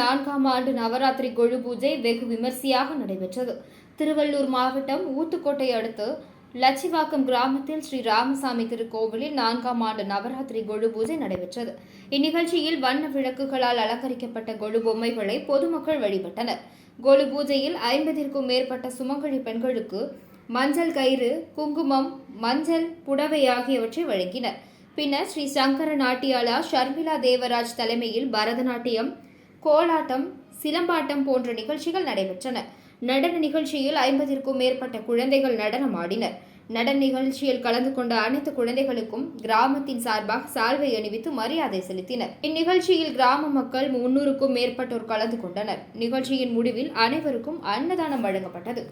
நான்காம் ஆண்டு நவராத்திரி கொழு பூஜை வெகு விமர்சையாக நடைபெற்றது. திருவள்ளூர் மாவட்டம் ஊத்துக்கோட்டை அடுத்து லட்சிவாக்கம் கிராமத்தில் ஸ்ரீ ராமசாமி திருக்கோவிலில் நான்காம் ஆண்டு நவராத்திரி கொழு பூஜை நடைபெற்றது. இந்நிகழ்ச்சியில் வண்ண விளக்குகளால் அலங்கரிக்கப்பட்ட கொழு பொம்மைகளை பொதுமக்கள் வழிபட்டனர். கொழு பூஜையில் ஐம்பதிற்கும் மேற்பட்ட சுமங்கலி பெண்களுக்கு மஞ்சள் கயிறு குங்குமம் மஞ்சள் புடவை ஆகியவற்றை வழங்கினர். பின்னர் ஸ்ரீ சங்கர நாட்டியாலா ஷர்மிளா தேவராஜ் தலைமையில் பரதநாட்டியம் கோலாட்டம் சிலம்பாட்டம் போன்ற நிகழ்ச்சிகள் நடைபெற்றன. நடன நிகழ்ச்சியில் ஐம்பதிற்கும் மேற்பட்ட குழந்தைகள் நடனம் ஆடினர். நடன நிகழ்ச்சியில் கலந்து கொண்ட அனைத்து குழந்தைகளுக்கும் கிராமத்தின் சார்பாக சால்வை அணிவித்து மரியாதை செலுத்தினர். இந்நிகழ்ச்சியில் கிராம மக்கள் முன்னூறுக்கும் மேற்பட்டோர் கலந்து கொண்டனர். நிகழ்ச்சியின் முடிவில் அனைவருக்கும் அன்னதானம் வழங்கப்பட்டது.